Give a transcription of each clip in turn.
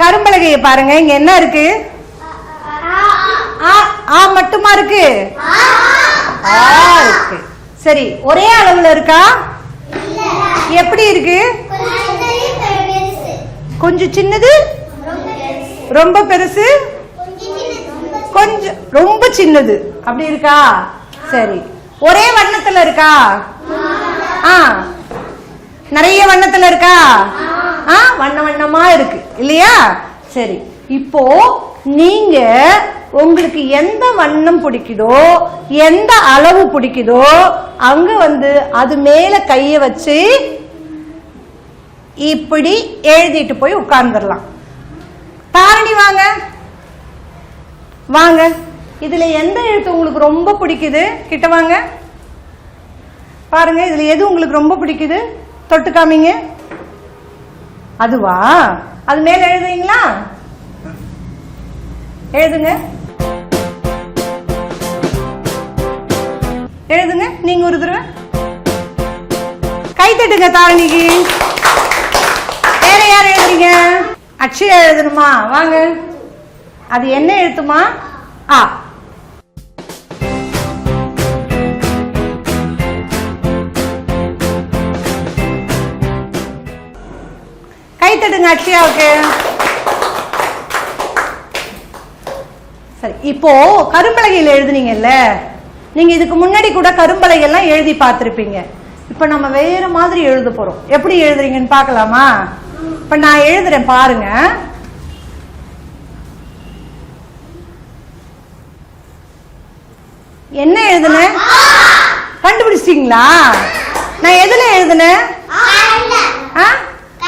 கரும்பலகையை பாருங்க. இங்க என்ன இருக்கு? ஆ ஆ மட்டுமா இருக்கு? ஆ இருக்கு. சரி ஒரே அளவுல இருக்கா? எப்படி இருக்கு? கொஞ்சம் சின்னது? ரொம்ப பெருசு? கொஞ்சம் ரொம்ப சின்னது. அப்படி இருக்கா? சரி. ஒரே வண்ணத்துல இருக்கா? ஆ. நிறைய வண்ணத்துல இருக்கா? ஆ வண்ண வண்ணமா இருக்கு. இல்லையா? சரி. இப்போ நீங்க உங்களுக்கு எந்த வண்ணம் பிடிக்குதோ எந்த அளவு பிடிக்குதோ அங்க வந்து அது மேல கைய வச்சு இப்படி எழுதிட்டு போய் உட்கார்ந்துடலாம். தாரணி வாங்க. வாங்க. இதுல எந்த எழுத்து உங்களுக்கு ரொம்ப பிடிக்குது? கிட்ட வாங்க. பாருங்க இதுல எது உங்களுக்கு ரொம்ப பிடிக்குது? தொட்டு காமிங்க அதுவா? அது மேல எழுதுறீங்களா? எழுதுங்க. எழுதுங்க. நீங்க ஒரு தடவை. கை தட்டுங்க தாரணிக்கு வேற யார் எழுதுறீங்க? அக்ஷயா எழுதணுமா? வாங்க. அது என்ன எழுத்துமா? ஆ. அக்ஷயாவுக்கு சரி இப்போ கரும்பலகையில் எழுதுனீங்கல்ல நீங்க இதுக்கு முன்னாடி கூட கரும்பலகையெல்லாம் எழுதி பார்த்திருப்பீங்க. இப்ப நம்ம வேற மாதிரி எழுத போறோம். எப்படி எழுதுறீங்கன்னு பார்க்கலாமா? இப்ப நான் எழுதுறேன் பாருங்க. என்ன எழுதுனேன் கண்டுபிடிச்சிட்டீங்களா? நான் எதுல எழுதுனேன் ஆ?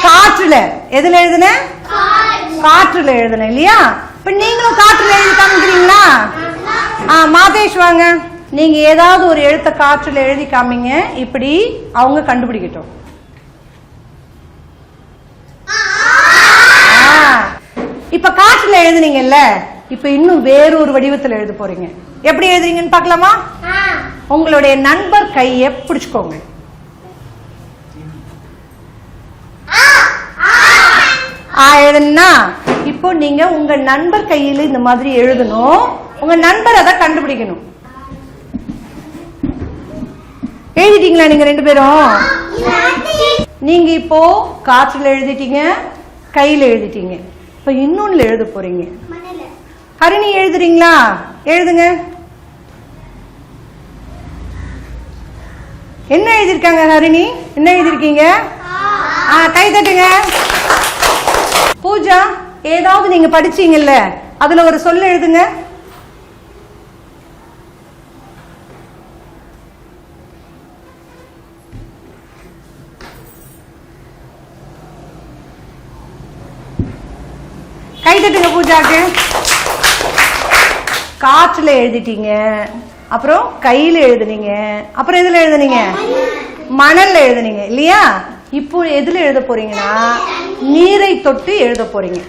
காற்றுல. எதுல எழுதுனேன் காற்றுல. எழுதுனேன் இல்லையா? இப்ப நீங்களும் காற்றுல எழுதி காமிக்கிறீங்களா? ஆ மாதேஷ் வாங்க. நீங்க ஏதாவது ஒரு எழுத்த காற்றுல எழுதி காமிங்க. இப்படி அவங்க கண்டுபிடிக்கட்டும். ஆ. இப்ப காற்றுல எழுதுனீங்கல்ல இப்ப இன்னும் வேறொரு வடிவத்துல எழுத போறீங்க. எப்படி எழுதுறீங்கன்னு பார்க்கலாமா? உங்களுடைய நண்பர் கையை பிடிச்சுக்கோங்க. ஆ இப்போ நீங்க உங்க நண்பர் கையில இந்த மாதிரி எழுதணும். உங்க நண்பர் அதை கண்டுபிடிக்கணும். எழுதிட்டீங்களா நீங்க ரெண்டு பேரும்? நீங்க இப்போ காற்றுல எழுதிட்டீங்க கையில எழுதிட்டீங்க. இப்ப இன்னொன்னு எழுத போறீங்க. ஹரிணி எழுதுறீங்களா? எழுதுங்க. என்ன எழுதிருக்காங்க ஹரிணி? என்ன எழுதிருக்கீங்க ஆ கை தட்டுங்க. பூஜா ஏதாவது நீங்க படிச்சீங்கல்ல அதுல ஒரு சொல்ல எழுதுங்க. கை தட்டுங்க பூஜாக்கு. காற்றுல எழுதிட்டீங்க. அப்புறம் கையில எழுதுனீங்க. அப்புறம் எதுல எழுதுனீங்க? மணல்ல. எழுதுனீங்க. இல்லையா? இப்போ எதில் எழுத போறீங்கன்னா நீரை தொட்டு எழுத போறீங்க.